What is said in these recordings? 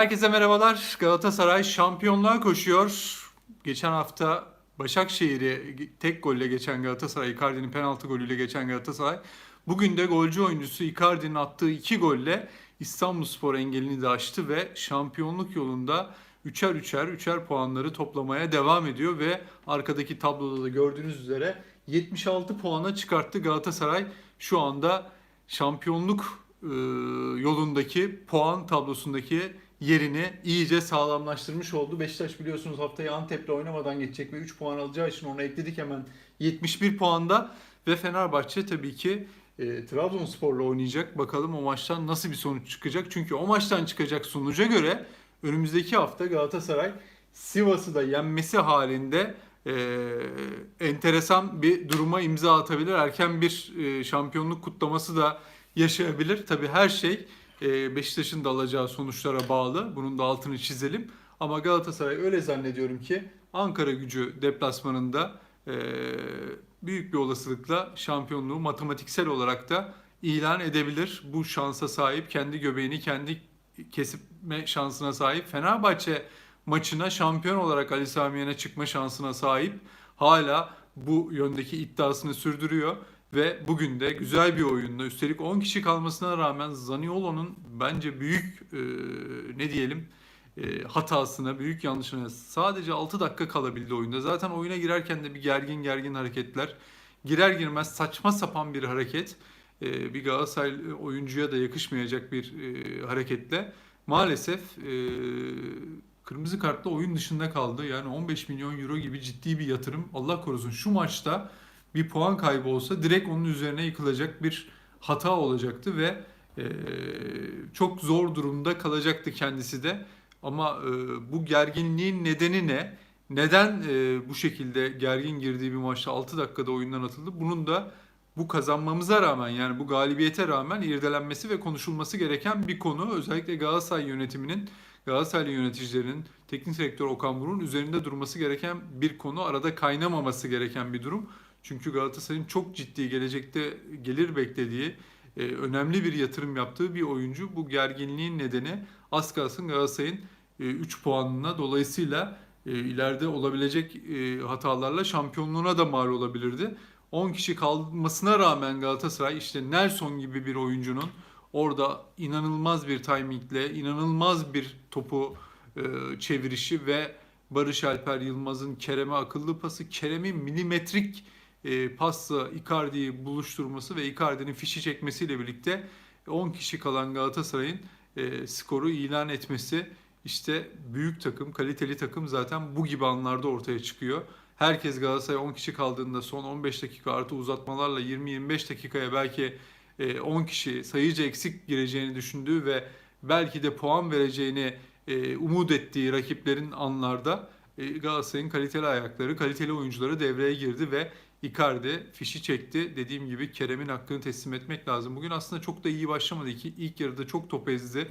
Herkese merhabalar. Galatasaray şampiyonluğa koşuyor. Geçen hafta Başakşehir'i tek golle geçen Galatasaray, Icardi'nin penaltı golüyle geçen Galatasaray. Bugün de golcü oyuncusu Icardi'nin attığı iki golle İstanbulspor engelini de aştı ve şampiyonluk yolunda üçer üçer üçer puanları toplamaya devam ediyor ve arkadaki tabloda da gördüğünüz üzere 76 puana çıkarttı Galatasaray. Şu anda şampiyonluk e, yolundaki puan tablosundaki yerini iyice sağlamlaştırmış oldu. Beşiktaş biliyorsunuz haftaya Antep'le oynamadan geçecek ve 3 puan alacağı için onu ekledik hemen 71 puanda ve Fenerbahçe tabii ki e, Trabzonspor'la oynayacak. Bakalım o maçtan nasıl bir sonuç çıkacak. Çünkü o maçtan çıkacak sonuca göre önümüzdeki hafta Galatasaray Sivas'ı da yenmesi halinde e, enteresan bir duruma imza atabilir. Erken bir e, şampiyonluk kutlaması da yaşayabilir. Tabii her şey Beşiktaş'ın da alacağı sonuçlara bağlı. Bunun da altını çizelim. Ama Galatasaray öyle zannediyorum ki Ankara gücü deplasmanında e, büyük bir olasılıkla şampiyonluğu matematiksel olarak da ilan edebilir. Bu şansa sahip, kendi göbeğini kendi kesme şansına sahip. Fenerbahçe maçına şampiyon olarak Ali Sami Yen'e çıkma şansına sahip. Hala bu yöndeki iddiasını sürdürüyor. Ve bugün de güzel bir oyunda üstelik 10 kişi kalmasına rağmen Zaniolo'nun bence büyük e, ne diyelim e, hatasına, büyük yanlışına sadece 6 dakika kalabildi oyunda. Zaten oyuna girerken de bir gergin gergin hareketler. Girer girmez saçma sapan bir hareket. E, bir Galatasaray oyuncuya da yakışmayacak bir e, hareketle. Maalesef e, kırmızı kartla oyun dışında kaldı. Yani 15 milyon euro gibi ciddi bir yatırım. Allah korusun şu maçta bir puan kaybı olsa direkt onun üzerine yıkılacak bir hata olacaktı ve e, çok zor durumda kalacaktı kendisi de. Ama e, bu gerginliğin nedeni ne? Neden e, bu şekilde gergin girdiği bir maçta 6 dakikada oyundan atıldı? Bunun da bu kazanmamıza rağmen yani bu galibiyete rağmen irdelenmesi ve konuşulması gereken bir konu. Özellikle Galatasaray yönetiminin, Galatasaraylı yöneticilerin, teknik direktör Okan Buruk'un üzerinde durması gereken bir konu. Arada kaynamaması gereken bir durum. Çünkü Galatasaray'ın çok ciddi gelecekte gelir beklediği, e, önemli bir yatırım yaptığı bir oyuncu. Bu gerginliğin nedeni az kalsın Galatasaray'ın 3 puanına dolayısıyla e, ileride olabilecek e, hatalarla şampiyonluğuna da mal olabilirdi. 10 kişi kalmasına rağmen Galatasaray işte Nelson gibi bir oyuncunun orada inanılmaz bir timingle, inanılmaz bir topu e, çevirişi ve Barış Alper Yılmaz'ın Kerem'e akıllı pası, Kerem'in milimetrik e, pasla Icardi'yi buluşturması ve Icardi'nin fişi çekmesiyle birlikte 10 kişi kalan Galatasaray'ın e, skoru ilan etmesi işte büyük takım, kaliteli takım zaten bu gibi anlarda ortaya çıkıyor. Herkes Galatasaray 10 kişi kaldığında son 15 dakika artı uzatmalarla 20-25 dakikaya belki 10 kişi sayıca eksik gireceğini düşündüğü ve belki de puan vereceğini e, umut ettiği rakiplerin anlarda e, Galatasaray'ın kaliteli ayakları, kaliteli oyuncuları devreye girdi ve Icardi fişi çekti. Dediğim gibi Kerem'in hakkını teslim etmek lazım. Bugün aslında çok da iyi başlamadı. İki, ilk yarıda çok top ezdi.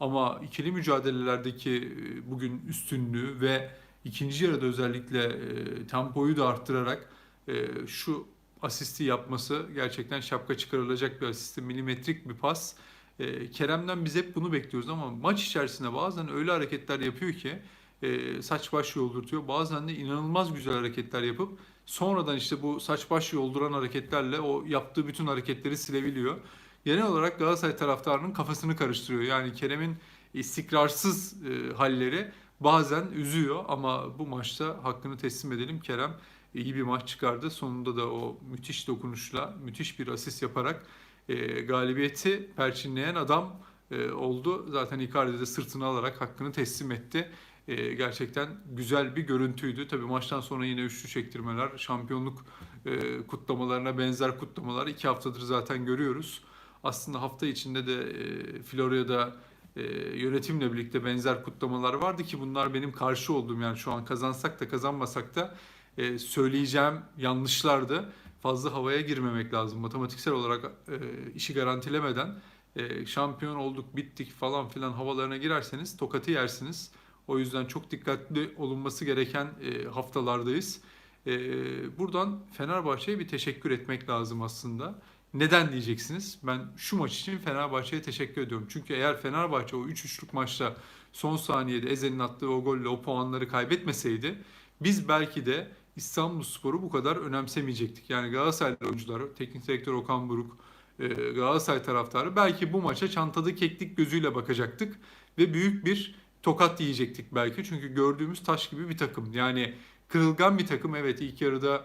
Ama ikili mücadelelerdeki e, bugün üstünlüğü ve ikinci yarıda özellikle e, tempoyu da arttırarak e, şu asisti yapması gerçekten şapka çıkarılacak bir asisti. Milimetrik bir pas. E, Kerem'den biz hep bunu bekliyoruz ama maç içerisinde bazen öyle hareketler yapıyor ki e, saç baş yoldurtuyor. Bazen de inanılmaz güzel hareketler yapıp sonradan işte bu saç baş yolduran hareketlerle o yaptığı bütün hareketleri silebiliyor. Genel olarak Galatasaray taraftarının kafasını karıştırıyor. Yani Kerem'in istikrarsız e, halleri bazen üzüyor ama bu maçta hakkını teslim edelim. Kerem iyi bir maç çıkardı. Sonunda da o müthiş dokunuşla, müthiş bir asist yaparak e, galibiyeti perçinleyen adam e, oldu. Zaten Icardi de sırtını alarak hakkını teslim etti. E, gerçekten güzel bir görüntüydü. Tabii maçtan sonra yine üçlü çektirmeler, şampiyonluk e, kutlamalarına benzer kutlamalar iki haftadır zaten görüyoruz. Aslında hafta içinde de e, Florya'da e, yönetimle birlikte benzer kutlamalar vardı ki bunlar benim karşı olduğum yani şu an kazansak da kazanmasak da e, söyleyeceğim yanlışlardı. Fazla havaya girmemek lazım. Matematiksel olarak e, işi garantilemeden e, şampiyon olduk, bittik falan filan havalarına girerseniz tokatı yersiniz. O yüzden çok dikkatli olunması gereken e, haftalardayız. E, buradan Fenerbahçe'ye bir teşekkür etmek lazım aslında. Neden diyeceksiniz? Ben şu maç için Fenerbahçe'ye teşekkür ediyorum. Çünkü eğer Fenerbahçe o 3-3'lük maçta son saniyede Eze'nin attığı o golle o puanları kaybetmeseydi biz belki de İstanbulspor'u bu kadar önemsemeyecektik. Yani Galatasaraylı oyuncular, teknik direktör Okan Buruk, e, Galatasaray taraftarı belki bu maça çantada keklik gözüyle bakacaktık ve büyük bir tokat yiyecektik belki. Çünkü gördüğümüz taş gibi bir takım. Yani kırılgan bir takım. Evet ilk yarıda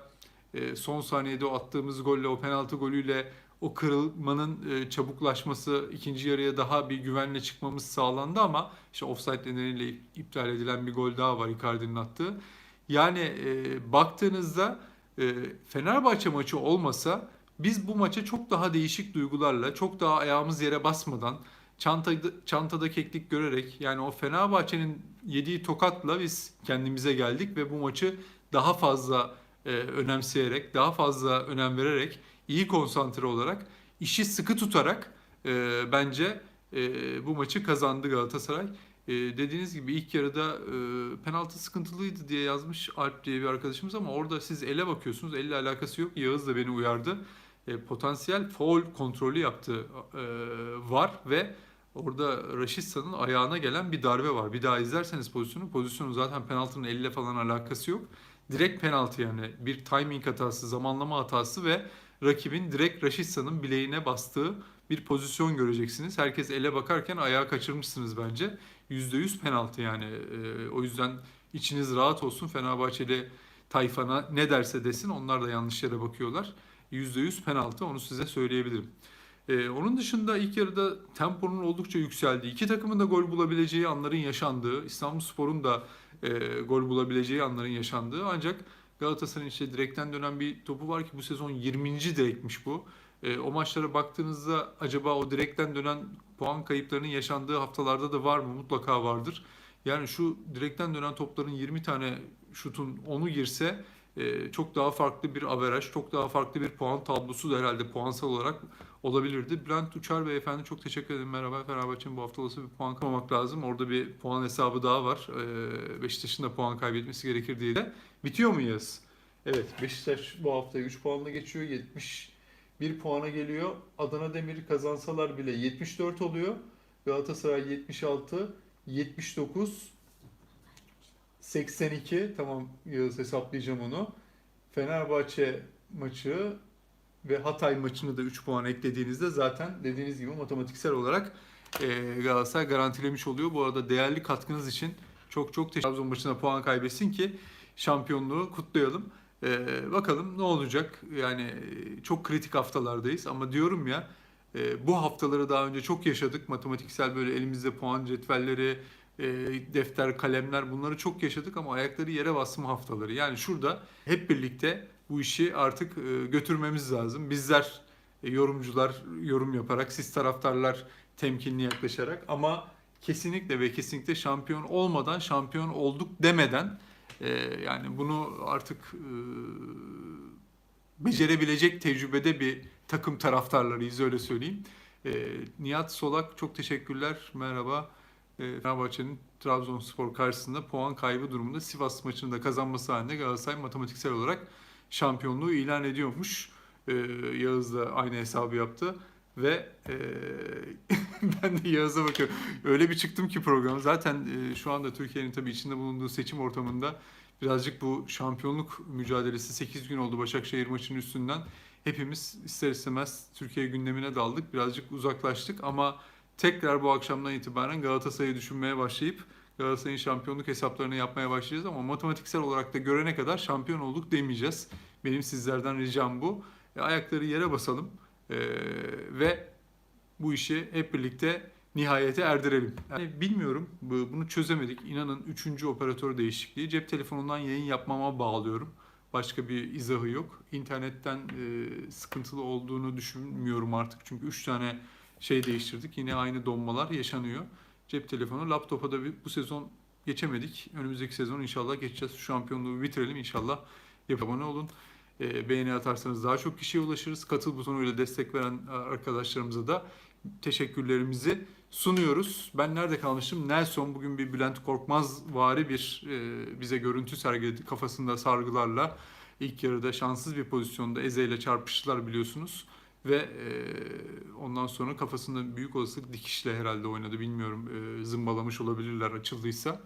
e, son saniyede o attığımız golle, o penaltı golüyle o kırılmanın e, çabuklaşması, ikinci yarıya daha bir güvenle çıkmamız sağlandı ama işte offside nedeniyle iptal edilen bir gol daha var Icardi'nin attığı. Yani e, baktığınızda e, Fenerbahçe maçı olmasa biz bu maça çok daha değişik duygularla, çok daha ayağımız yere basmadan, çantada, çantada keklik görerek yani o Fenerbahçe'nin yediği tokatla biz kendimize geldik ve bu maçı daha fazla e, önemseyerek, daha fazla önem vererek, iyi konsantre olarak, işi sıkı tutarak e, bence e, bu maçı kazandı Galatasaray. E, dediğiniz gibi ilk yarıda e, penaltı sıkıntılıydı diye yazmış Alp diye bir arkadaşımız ama orada siz ele bakıyorsunuz. Elle alakası yok. Yağız da beni uyardı. E, potansiyel foul kontrolü yaptı e, var ve orada Raşitsa'nın ayağına gelen bir darbe var. Bir daha izlerseniz pozisyonu, pozisyonu zaten penaltının elle falan alakası yok. Direkt penaltı yani bir timing hatası, zamanlama hatası ve rakibin direkt Raşitsa'nın bileğine bastığı bir pozisyon göreceksiniz. Herkes ele bakarken ayağı kaçırmışsınız bence. %100 penaltı yani. E, o yüzden içiniz rahat olsun. Fenerbahçeli tayfana ne derse desin onlar da yanlış yere bakıyorlar. %100 penaltı onu size söyleyebilirim. Ee, onun dışında ilk yarıda temponun oldukça yükseldiği, iki takımın da gol bulabileceği anların yaşandığı, İstanbulspor'un da e, gol bulabileceği anların yaşandığı ancak Galatasaray'ın işte direkten dönen bir topu var ki bu sezon 20. direkmiş bu. E, o maçlara baktığınızda acaba o direkten dönen puan kayıplarının yaşandığı haftalarda da var mı? Mutlaka vardır. Yani şu direkten dönen topların 20 tane şutun onu girse e, çok daha farklı bir averaj, çok daha farklı bir puan tablosu da herhalde puansal olarak olabilirdi. Bülent Uçar Beyefendi çok teşekkür ederim. Merhaba Fenerbahçe'nin bu hafta olası bir puan kazanmak lazım. Orada bir puan hesabı daha var. E, Beşiktaş'ın da puan kaybetmesi gerekir diye de. Bitiyor mu yaz? Evet Beşiktaş bu hafta 3 puanla geçiyor. 71 puana geliyor. Adana Demir kazansalar bile 74 oluyor. Galatasaray 76, 79, 82 tamam Yağız hesaplayacağım onu. Fenerbahçe maçı ve Hatay maçını da 3 puan eklediğinizde zaten dediğiniz gibi matematiksel olarak e, Galatasaray garantilemiş oluyor. Bu arada değerli katkınız için çok çok teşekkür Trabzon maçına puan kaybetsin ki şampiyonluğu kutlayalım. E, bakalım ne olacak? Yani e, çok kritik haftalardayız ama diyorum ya e, bu haftaları daha önce çok yaşadık. Matematiksel böyle elimizde puan cetvelleri, e, defter, kalemler bunları çok yaşadık ama ayakları yere basma haftaları. Yani şurada hep birlikte bu işi artık e, götürmemiz lazım. Bizler e, yorumcular yorum yaparak, siz taraftarlar temkinli yaklaşarak ama kesinlikle ve kesinlikle şampiyon olmadan şampiyon olduk demeden e, yani bunu artık e, becerebilecek tecrübede bir takım taraftarlarıyız öyle söyleyeyim. E, Nihat Solak çok teşekkürler. Merhaba. E, Fenerbahçe'nin Trabzonspor karşısında puan kaybı durumunda Sivas maçını da kazanması halinde Galatasaray matematiksel olarak şampiyonluğu ilan ediyormuş. E, Yağız da aynı hesabı yaptı. Ve e, ben de Yağız'a bakıyorum. Öyle bir çıktım ki program. Zaten şu anda Türkiye'nin tabii içinde bulunduğu seçim ortamında birazcık bu şampiyonluk mücadelesi 8 gün oldu Başakşehir maçının üstünden. Hepimiz ister istemez Türkiye gündemine daldık. Birazcık uzaklaştık ama tekrar bu akşamdan itibaren Galatasaray'ı düşünmeye başlayıp Galatasaray'ın şampiyonluk hesaplarını yapmaya başlayacağız ama matematiksel olarak da görene kadar şampiyon olduk demeyeceğiz. Benim sizlerden ricam bu. E, ayakları yere basalım e, ve bu işi hep birlikte nihayete erdirelim. Yani bilmiyorum bu- bunu çözemedik. İnanın 3. operatör değişikliği. Cep telefonundan yayın yapmama bağlıyorum. Başka bir izahı yok. İnternetten e, sıkıntılı olduğunu düşünmüyorum artık. Çünkü 3 tane şey değiştirdik. Yine aynı donmalar yaşanıyor. Cep telefonu, laptopa da bu sezon geçemedik. Önümüzdeki sezon inşallah geçeceğiz. Şu şampiyonluğu bitirelim inşallah. Abone olun. E, beğeni atarsanız daha çok kişiye ulaşırız. Katıl butonuyla destek veren e, arkadaşlarımıza da teşekkürlerimizi sunuyoruz. Ben nerede kalmışım? Nelson bugün bir Bülent Korkmaz vari bir e, bize görüntü sergiledi kafasında sargılarla. İlk yarıda şanssız bir pozisyonda Eze ile çarpıştılar biliyorsunuz. Ve e, ondan sonra kafasında büyük olasılık dikişle herhalde oynadı. Bilmiyorum e, zımbalamış olabilirler açıldıysa.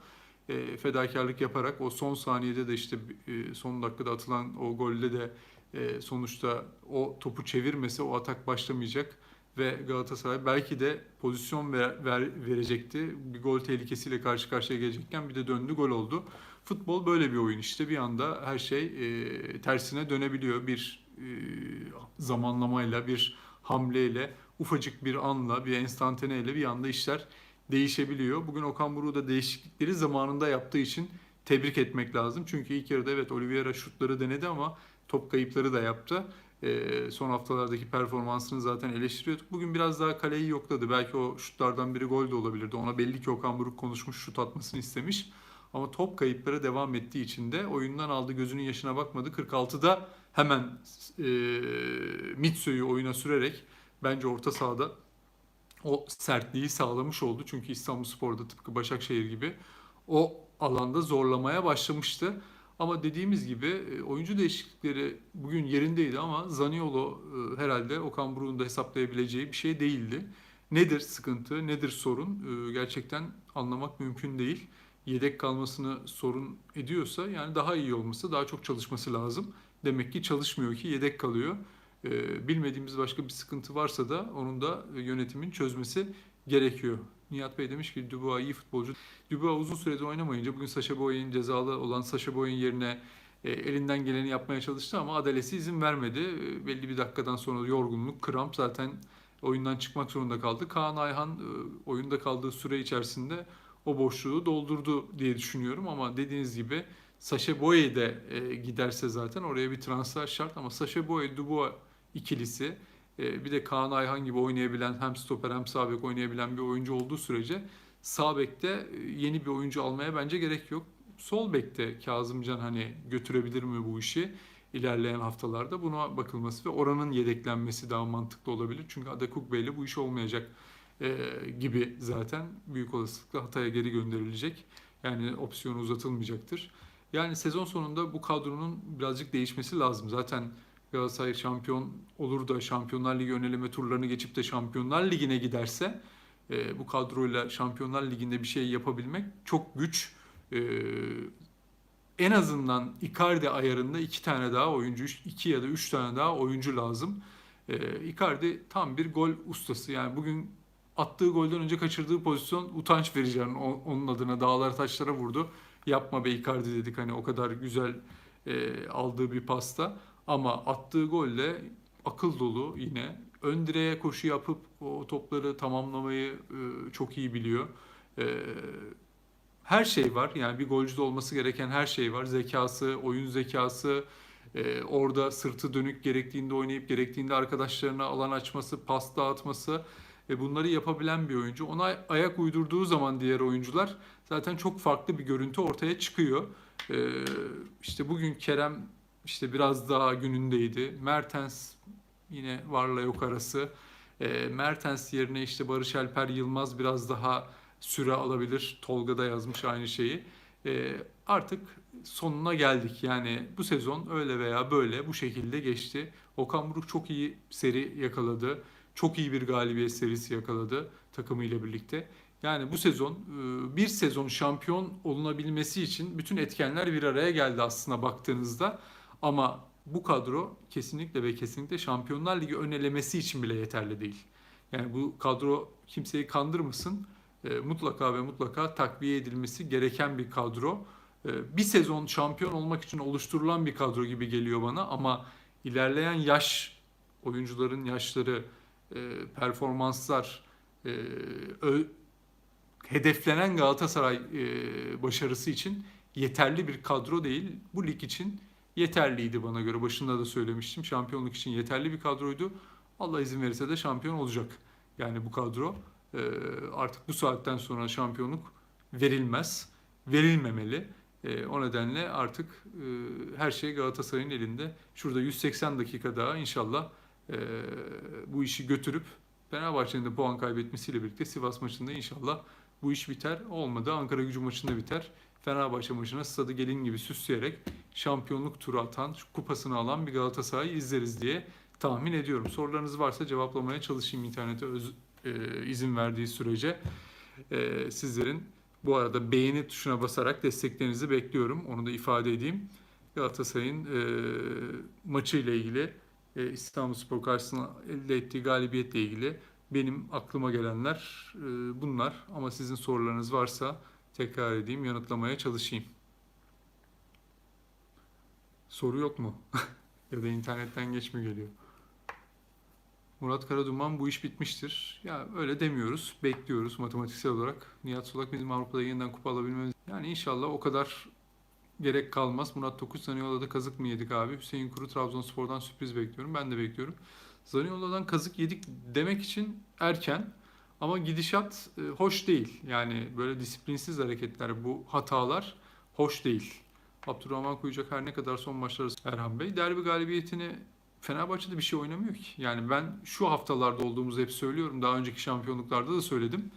E, fedakarlık yaparak o son saniyede de işte e, son dakikada atılan o golde de e, sonuçta o topu çevirmese o atak başlamayacak ve Galatasaray belki de pozisyon ver, ver- verecekti. Bir gol tehlikesiyle karşı karşıya gelecekken bir de döndü gol oldu. Futbol böyle bir oyun işte bir anda her şey e, tersine dönebiliyor. Bir zamanlamayla, bir hamleyle, ufacık bir anla, bir enstantaneyle bir anda işler değişebiliyor. Bugün Okan Buruk'u da değişiklikleri zamanında yaptığı için tebrik etmek lazım. Çünkü ilk yarıda evet Oliveira şutları denedi ama top kayıpları da yaptı. Ee, son haftalardaki performansını zaten eleştiriyorduk. Bugün biraz daha kaleyi yokladı. Belki o şutlardan biri gol de olabilirdi. Ona belli ki Okan Buruk konuşmuş, şut atmasını istemiş. Ama top kayıpları devam ettiği için de oyundan aldı, gözünün yaşına bakmadı. 46'da hemen e, Mitsu'yu oyuna sürerek bence orta sahada o sertliği sağlamış oldu. Çünkü İstanbulspor'da tıpkı Başakşehir gibi o alanda zorlamaya başlamıştı. Ama dediğimiz gibi e, oyuncu değişiklikleri bugün yerindeydi ama Zaniolo e, herhalde Okan Buruk'un da hesaplayabileceği bir şey değildi. Nedir sıkıntı, nedir sorun e, gerçekten anlamak mümkün değil. Yedek kalmasını sorun ediyorsa yani daha iyi olması, daha çok çalışması lazım. Demek ki çalışmıyor ki yedek kalıyor. E, Bilmediğimiz başka bir sıkıntı varsa da onun da yönetimin çözmesi gerekiyor. Nihat Bey demiş ki Dubois iyi futbolcu. Dubois uzun süredir oynamayınca bugün Sacha Boey'in cezalı olan Sacha Boey'in yerine e, elinden geleni yapmaya çalıştı ama adalesi izin vermedi. E, belli bir dakikadan sonra yorgunluk, kramp zaten oyundan çıkmak zorunda kaldı. Kaan Ayhan e, oyunda kaldığı süre içerisinde o boşluğu doldurdu diye düşünüyorum ama dediğiniz gibi Sacha Boey de e, giderse zaten oraya bir transfer şart ama Sacha Boey Dubois ikilisi e, bir de Kaan Ayhan gibi oynayabilen hem stoper hem sağ bek oynayabilen bir oyuncu olduğu sürece sağ bekte e, yeni bir oyuncu almaya bence gerek yok. Sol bekte Kazımcan hani götürebilir mi bu işi ilerleyen haftalarda buna bakılması ve oranın yedeklenmesi daha mantıklı olabilir. Çünkü Adekuk Bey'le bu iş olmayacak e, gibi zaten büyük olasılıkla Hatay'a geri gönderilecek. Yani opsiyonu uzatılmayacaktır. Yani sezon sonunda bu kadronun birazcık değişmesi lazım. Zaten Galatasaray şampiyon olur da Şampiyonlar Ligi öneleme turlarını geçip de Şampiyonlar Ligi'ne giderse e, bu kadroyla Şampiyonlar Ligi'nde bir şey yapabilmek çok güç. E, en azından Icardi ayarında iki tane daha oyuncu, iki ya da üç tane daha oyuncu lazım. E, Icardi tam bir gol ustası. Yani bugün attığı golden önce kaçırdığı pozisyon utanç o- onun adına dağlar taşlara vurdu. Yapma be Icardi dedik hani o kadar güzel e, aldığı bir pasta. Ama attığı golle akıl dolu yine. Ön koşu yapıp o topları tamamlamayı e, çok iyi biliyor. E, her şey var. Yani bir golcüde olması gereken her şey var. Zekası, oyun zekası, e, orada sırtı dönük gerektiğinde oynayıp gerektiğinde arkadaşlarına alan açması, pas dağıtması ve bunları yapabilen bir oyuncu. Ona ayak uydurduğu zaman diğer oyuncular zaten çok farklı bir görüntü ortaya çıkıyor. E, işte bugün Kerem işte biraz daha günündeydi. Mertens yine varla yok arası. E, Mertens yerine işte Barış Alper Yılmaz biraz daha süre alabilir. Tolga da yazmış aynı şeyi. E, artık sonuna geldik. Yani bu sezon öyle veya böyle bu şekilde geçti. Okan Buruk çok iyi seri yakaladı. Çok iyi bir galibiyet serisi yakaladı takımıyla birlikte. Yani bu sezon e, bir sezon şampiyon olunabilmesi için bütün etkenler bir araya geldi aslında baktığınızda. Ama bu kadro kesinlikle ve kesinlikle Şampiyonlar Ligi ön elemesi için bile yeterli değil. Yani bu kadro kimseyi kandırmasın. E, mutlaka ve mutlaka takviye edilmesi gereken bir kadro. E, bir sezon şampiyon olmak için oluşturulan bir kadro gibi geliyor bana ama ilerleyen yaş oyuncuların yaşları, performanslar, e, hedeflenen Galatasaray e, başarısı için yeterli bir kadro değil. Bu lig için yeterliydi bana göre. Başında da söylemiştim. Şampiyonluk için yeterli bir kadroydu. Allah izin verirse de şampiyon olacak. Yani bu kadro e, artık bu saatten sonra şampiyonluk verilmez. Verilmemeli. E, o nedenle artık e, her şey Galatasaray'ın elinde. Şurada 180 dakika daha inşallah e, bu işi götürüp Fenerbahçe'nin de puan kaybetmesiyle birlikte Sivas maçında inşallah bu iş biter. Olmadı Ankara gücü maçında biter. Fenerbahçe maçına stadı gelin gibi süsleyerek şampiyonluk turu atan, kupasını alan bir Galatasaray izleriz diye tahmin ediyorum. Sorularınız varsa cevaplamaya çalışayım internete öz, e, izin verdiği sürece. E, sizlerin bu arada beğeni tuşuna basarak desteklerinizi bekliyorum. Onu da ifade edeyim. Galatasaray'ın e, maçı ile ilgili e, İstanbulspor karşısında elde ettiği galibiyetle ilgili benim aklıma gelenler e, bunlar. Ama sizin sorularınız varsa tekrar edeyim, yanıtlamaya çalışayım. Soru yok mu? ya da internetten geç mi geliyor? Murat Karaduman bu iş bitmiştir. Ya öyle demiyoruz. Bekliyoruz matematiksel olarak. Nihat Solak bizim Avrupa'da yeniden kupa alabilmemiz. Yani inşallah o kadar gerek kalmaz. Murat Tokuç Zaniola'da kazık mı yedik abi? Hüseyin Kuru Trabzonspor'dan sürpriz bekliyorum. Ben de bekliyorum. Zaniola'dan kazık yedik demek için erken. Ama gidişat e, hoş değil. Yani böyle disiplinsiz hareketler, bu hatalar hoş değil. Abdurrahman Kuyucak her ne kadar son maçları Erhan Bey derbi galibiyetini Fenerbahçe'de bir şey oynamıyor ki. Yani ben şu haftalarda olduğumuzu hep söylüyorum. Daha önceki şampiyonluklarda da söyledim.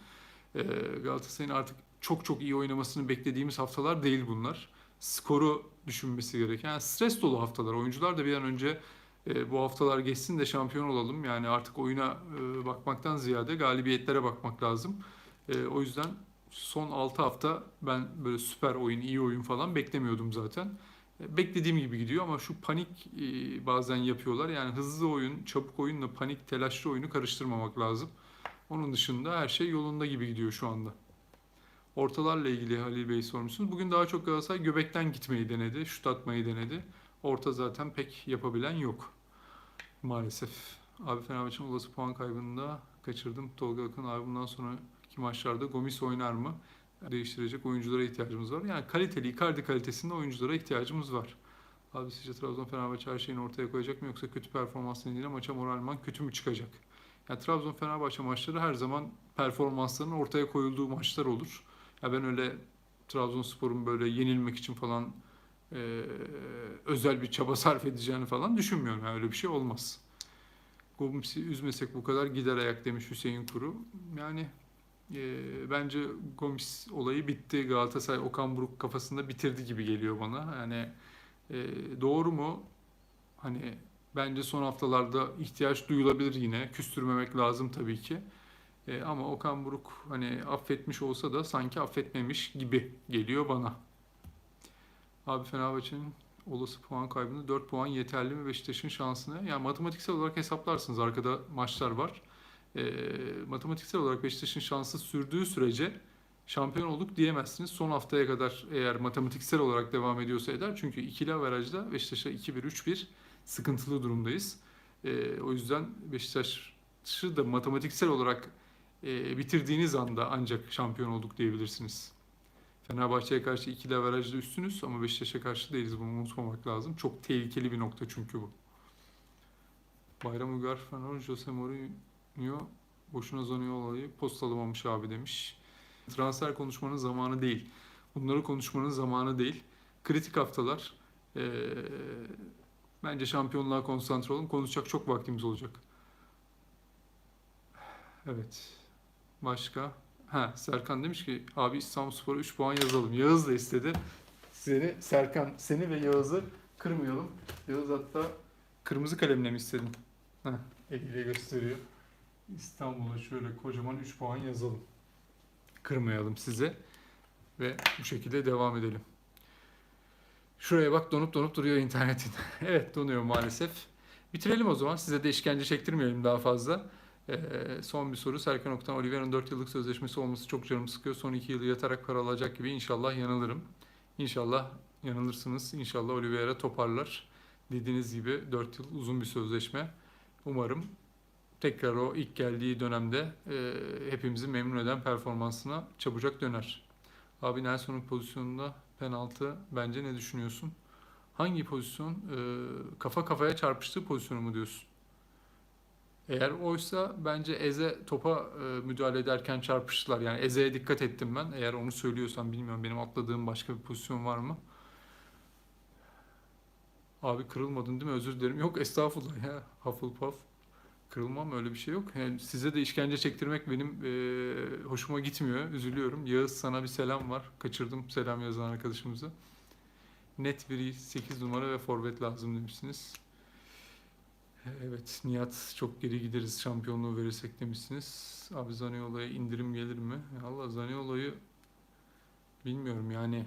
Ee, Galatasaray'ın artık çok çok iyi oynamasını beklediğimiz haftalar değil bunlar. Skoru düşünmesi gereken, stres dolu haftalar. Oyuncular da bir an önce e, bu haftalar geçsin de şampiyon olalım. Yani artık oyuna e, bakmaktan ziyade galibiyetlere bakmak lazım. E, o yüzden son 6 hafta ben böyle süper oyun, iyi oyun falan beklemiyordum zaten. E, Beklediğim gibi gidiyor ama şu panik e, bazen yapıyorlar. Yani hızlı oyun, çabuk oyunla panik, telaşlı oyunu karıştırmamak lazım. Onun dışında her şey yolunda gibi gidiyor şu anda. Ortalarla ilgili Halil Bey sormuşsunuz. Bugün daha çok Galatasaray göbekten gitmeyi denedi, şut atmayı denedi. Orta zaten pek yapabilen yok maalesef. Abi Fenerbahçe'nin olası puan kaybında kaçırdım. Tolga Akın abi bundan sonraki maçlarda Gomis oynar mı? Değiştirecek oyunculara ihtiyacımız var. Yani kaliteli, Icardi kalitesinde oyunculara ihtiyacımız var. Abi sizce Trabzon Fenerbahçe her şeyini ortaya koyacak mı yoksa kötü performans nedeniyle maça moralman kötü mü çıkacak? Yani Trabzon Fenerbahçe maçları her zaman performansların ortaya koyulduğu maçlar olur. Ya ben öyle Trabzonspor'un böyle yenilmek için falan e, özel bir çaba sarf edeceğini falan düşünmüyorum. Yani öyle bir şey olmaz. Gomis'i üzmesek bu kadar gider ayak demiş Hüseyin Kuru. Yani e, bence Gomis olayı bitti. Galatasaray Okan Buruk kafasında bitirdi gibi geliyor bana. Yani e, doğru mu? Hani bence son haftalarda ihtiyaç duyulabilir yine. Küstürmemek lazım tabii ki. E, ama Okan Buruk hani affetmiş olsa da sanki affetmemiş gibi geliyor bana. Abi Fenerbahçe'nin olası puan kaybında 4 puan yeterli mi Beşiktaş'ın şansına? Yani matematiksel olarak hesaplarsınız. Arkada maçlar var. E, matematiksel olarak Beşiktaş'ın şansı sürdüğü sürece şampiyon olduk diyemezsiniz. Son haftaya kadar eğer matematiksel olarak devam ediyorsa eder. Çünkü ikili averajda Beşiktaş'a 2-1-3-1 sıkıntılı durumdayız. E, o yüzden Beşiktaş'ı da matematiksel olarak e, bitirdiğiniz anda ancak şampiyon olduk diyebilirsiniz. Fenerbahçe'ye karşı ikili averajda üstünüz ama Beşiktaş'a karşı değiliz. Bunu unutmamak lazım. Çok tehlikeli bir nokta çünkü bu. Bayram Uygar Fener, Jose Mourinho boşuna Zaniolo'yu postalamamış abi demiş. Transfer konuşmanın zamanı değil. Bunları konuşmanın zamanı değil. Kritik haftalar. Ee, bence şampiyonluğa konsantre olun. Konuşacak çok vaktimiz olacak. Evet. Başka? Ha, Serkan demiş ki abi İstanbulspor'a 3 puan yazalım. Yağız da istedi. Seni Serkan seni ve Yağız'ı kırmayalım. Yağız hatta kırmızı kalemle mi istedin? Ha, eliyle gösteriyor. İstanbul'a şöyle kocaman 3 puan yazalım. Kırmayalım size ve bu şekilde devam edelim. Şuraya bak donup donup duruyor internetin. evet donuyor maalesef. Bitirelim o zaman. Size de işkence çektirmeyelim daha fazla. Ee, son bir soru. Serkan Oktan, Oliveira'nın 4 yıllık sözleşmesi olması çok canımı sıkıyor. Son 2 yılı yatarak para alacak gibi inşallah yanılırım. İnşallah yanılırsınız. İnşallah Oliveira toparlar. Dediğiniz gibi 4 yıl uzun bir sözleşme. Umarım tekrar o ilk geldiği dönemde e, hepimizi memnun eden performansına çabucak döner. Abi Nelson'un pozisyonunda penaltı bence ne düşünüyorsun? Hangi pozisyon? E, kafa kafaya çarpıştığı pozisyonu mu diyorsun? Eğer oysa bence Eze topa e, müdahale ederken çarpıştılar. Yani Eze'ye dikkat ettim ben. Eğer onu söylüyorsam bilmiyorum benim atladığım başka bir pozisyon var mı? Abi kırılmadın değil mi? Özür dilerim. Yok estağfurullah ya. Hufflepuff. Kırılmam öyle bir şey yok. Yani size de işkence çektirmek benim e, hoşuma gitmiyor. Üzülüyorum. Yağız sana bir selam var. Kaçırdım selam yazan arkadaşımızı. Net biri 8 numara ve forvet lazım demişsiniz. Evet, Nihat çok geri gideriz şampiyonluğu verirsek demişsiniz. Abi Zaniolo'ya indirim gelir mi? Allah Zaniolo'yu bilmiyorum yani.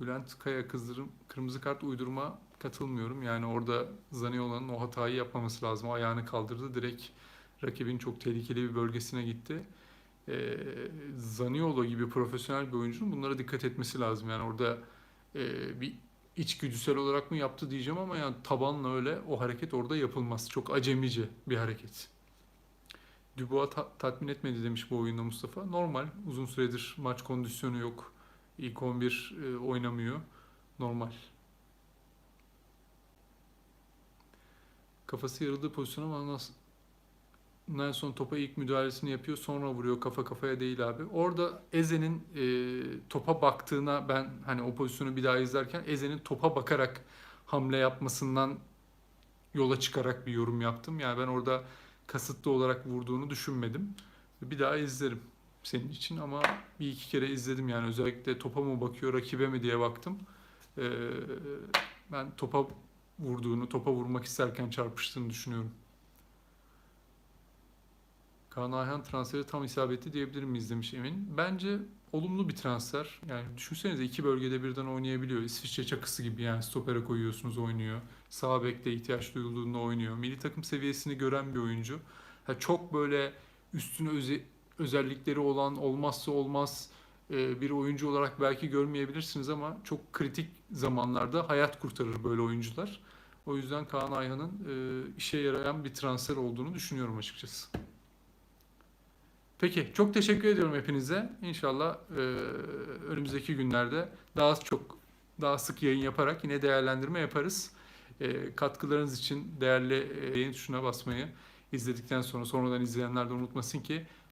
Bülent Kaya kızdırım, kırmızı kart uydurma katılmıyorum. Yani orada Zaniolo'nun o hatayı yapmaması lazım. Ayağını kaldırdı. Direkt rakibin çok tehlikeli bir bölgesine gitti. Ee, Zaniolo gibi profesyonel bir oyuncunun bunlara dikkat etmesi lazım. Yani orada e, bir içgüdüsel olarak mı yaptı diyeceğim ama yani tabanla öyle o hareket orada yapılmaz. Çok acemice bir hareket. Dubois ta- tatmin etmedi demiş bu oyunda Mustafa. Normal. Uzun süredir maç kondisyonu yok. İlk 11 e, oynamıyor. Normal. Kafası yarıldığı pozisyon ama nasıl Nelson topa ilk müdahalesini yapıyor sonra vuruyor kafa kafaya değil abi. Orada Eze'nin e, topa baktığına ben hani o pozisyonu bir daha izlerken Eze'nin topa bakarak hamle yapmasından yola çıkarak bir yorum yaptım. Yani ben orada kasıtlı olarak vurduğunu düşünmedim. Bir daha izlerim senin için ama bir iki kere izledim yani özellikle topa mı bakıyor rakibe mi diye baktım. Ee, ben topa vurduğunu, topa vurmak isterken çarpıştığını düşünüyorum. Kaan Ayhan transferi tam isabetli diyebilir miyiz demiş Emin. Bence olumlu bir transfer. Yani düşünsenize iki bölgede birden oynayabiliyor. İsviçre çakısı gibi yani stopere koyuyorsunuz oynuyor. Sağ bekte ihtiyaç duyulduğunda oynuyor. Milli takım seviyesini gören bir oyuncu. Ha, çok böyle üstüne öze- özellikleri olan olmazsa olmaz e, bir oyuncu olarak belki görmeyebilirsiniz ama çok kritik zamanlarda hayat kurtarır böyle oyuncular. O yüzden Kaan Ayhan'ın e, işe yarayan bir transfer olduğunu düşünüyorum açıkçası. Peki çok teşekkür ediyorum hepinize. İnşallah e, önümüzdeki günlerde daha çok daha sık yayın yaparak yine değerlendirme yaparız. E, katkılarınız için değerli e, beğen tuşuna basmayı izledikten sonra sonradan izleyenler de unutmasın ki